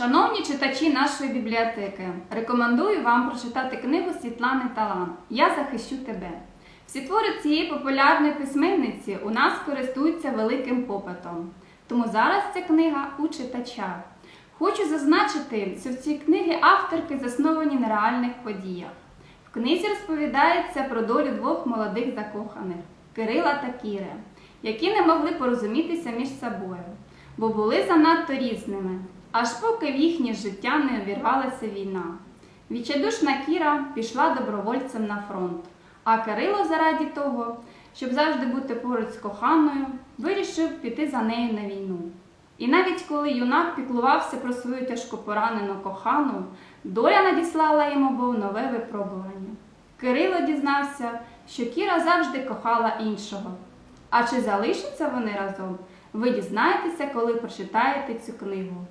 Шановні читачі нашої бібліотеки, рекомендую вам прочитати книгу Світлани Талант Я захищу тебе. Всі твори цієї популярної письменниці у нас користуються великим попитом. Тому зараз ця книга у читача. Хочу зазначити, що в цій книгі авторки засновані на реальних подіях. В книзі розповідається про долю двох молодих закоханих Кирила та Кіри, які не могли порозумітися між собою, бо були занадто різними, аж поки в їхнє життя не увірвалася війна. Відчайдушна Кіра пішла добровольцем на фронт, а Кирило заради того, щоб завжди бути поруч з коханою, вирішив піти за нею на війну. І навіть коли юнак піклувався про свою тяжко поранену кохану, доля надіслала йому був нове випробування. Кирило дізнався, що Кіра завжди кохала іншого. А чи залишаться вони разом? Ви дізнаєтеся, коли прочитаєте цю книгу.